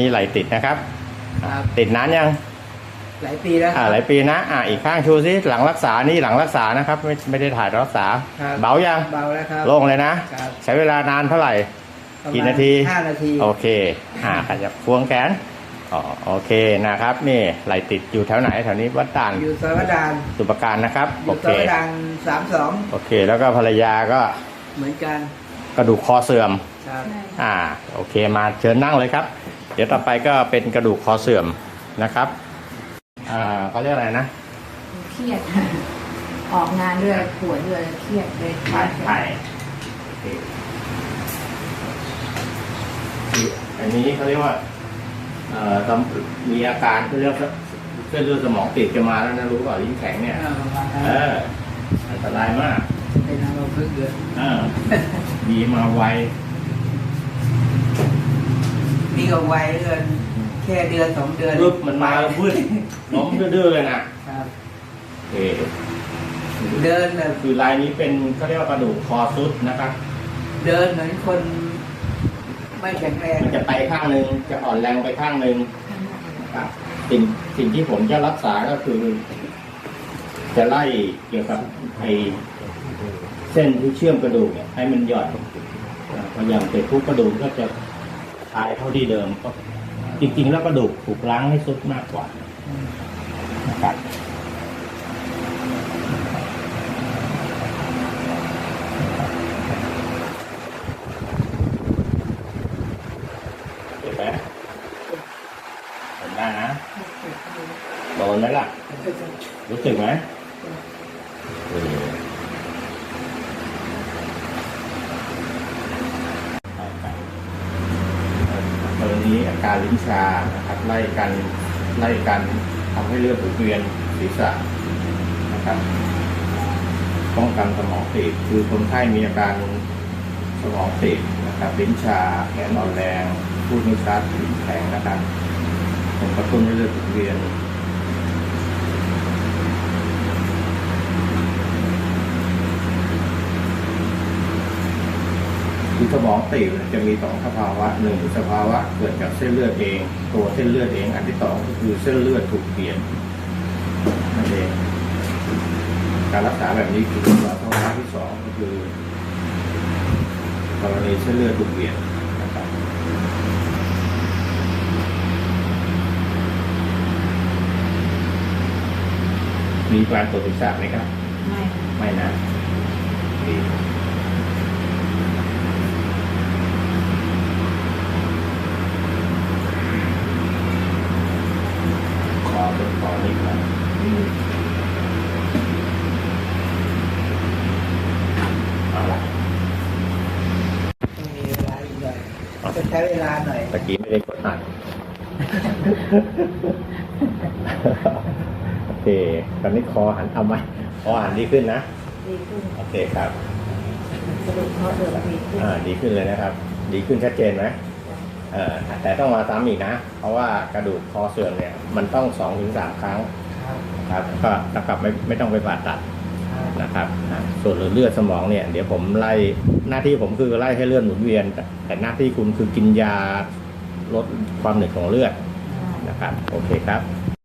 นี่ไหลติดนะครับ ครับติดนานยังหลายปีแล้วคอ่ารับหลายปีนะ อ่าอีกข้างชูซิหลังรักษานี่หลังรักษานะครับ ไม่ไม่ได้ถ่ายรักษา ครับ เบายังเบาแล้วครับ โล่งเลยนะ ครับ ใช้เวลานานเท่าไหร่ ประมณกี่นาที ห้านาที โอเค อ่าขยับพวงแขนอ๋อโอเคนะครับ นี่ไหลติดอยู่แถวไหนแถวนี้วัดด่านอยู่ซอยวดานสุปการนะครับอโอยู่ซเคอยวดานสามสองโอเค แล้วก็ภรรยาก็เหมือนกันกระดูกคอเสื่อม ครับ อ่า โอเคมาเชิญนั่งเลยครับเดี๋ยวต่อไปก็เป็นกระดูกคอเสื่อมนะครับอ่าเขาเรียกอะไรนะเครียด ออกงานด้วยป่วยด้วยเครียดเลยถ่ายถ่ายโอเคอันนี้เขาเรียกว่าเอ่อตำมีอาการเขาเรียกว่าเส้นเลือดสมองตีบจะมาแล้วนะรู้ก่อนลิ้นแข็งเนี่ย เออประมาณนั้นเอออันตรายมากเป็นอัมพฤกษ์เดือนเออดีมาไว นี่ก็ไวเหลือเกินแค่เดือนสองเดือนปึ๊บมันมาแล้วพึ่งล้มดื้อๆเลยนะครับโอเคเดินแบบคือลายนี้เป็นเขาเรียกว่ากระดูกคอซุดนะครับ เดินเหมือนคนไม่แข็งแรงมันจะไปข้างหนึ่งจะอ่อนแรงไปข้างหนึ่งนะครับสิ่งสิ่งที่ผมจะรักษาก็คือ จะไล่เกี่ยวกับไอเส้นที่เชื่อมกระดูกเนี่ยให้มันหย่อนอ่าพอหย่อนเสร็จทุกกระดูกก็จะ ตายเท่าที่เดิมก็จริงๆ แล้วกระดูกถูกล้างให้สุดมากกว่านะครับเห็นไหมเห็นได้นะโดนไหมล่ะ รู้สึกไหมี้อาการลิ้นชานะครับไล่กันไล่กันทำให้เลือดหมุนเวียนศีรษะนะครับป้องกันสมองตีบคือคนไข้มีอาการสมองตีบนะครับลิ้นชาแขนอ่อนแรงพูดไม่ชัดลิ้นแข็งนะครับผมกระตุ้นให้เลือดหมุนเวียน คือสมองตีบเนี่ยจะมีสองสภาวะหนึ่งสภาวะเกิดจากเส้นเลือดเอง ตัวเส้นเลือดเอง อันที่สองก็คือเส้นเลือดถูกเปลี่ยนนั่นเองการรักษาแบบนี้คือสภาวะที่สองก็คือกรณีเส้นเลือดถูกเปลี่ยนนะครับมีการตรวจศีรษะไหมครับ ไม่ ไม่นะดีขอเป็นขอนิดหน่อยเอาละ ต้องมีเวลาอีกหน่อย จะใช้เวลาหน่อยตะกี้ไม่ได้กดอัดโอเค ตอนนี้คอหันเอาไหมคอหันดีขึ้นนะ ดีขึ้น โอเคครับสรุปเพราะเดิมดีขึ้นอ่าดีขึ้นเลยนะครับ ดีขึ้นชัดเจนไหมเออแต่ต้องมาซ้ำอีกนะ เพราะว่ากระดูกคอเสื่อมเนี่ย มันต้องสองถึงสามครั้ง ครับครับก็เท่ากับไม่ไม่ต้องไปผ่าตัดครับ นะครับอ่าส่วนเลือดสมองเนี่ยเดี๋ยวผมไล่หน้าที่ผมคือไล่ให้เลือดหมุนเวียน แต่แต่หน้าที่คุณคือกินยาลดความเหนื่อยของเลือดนะครับโอเคครับ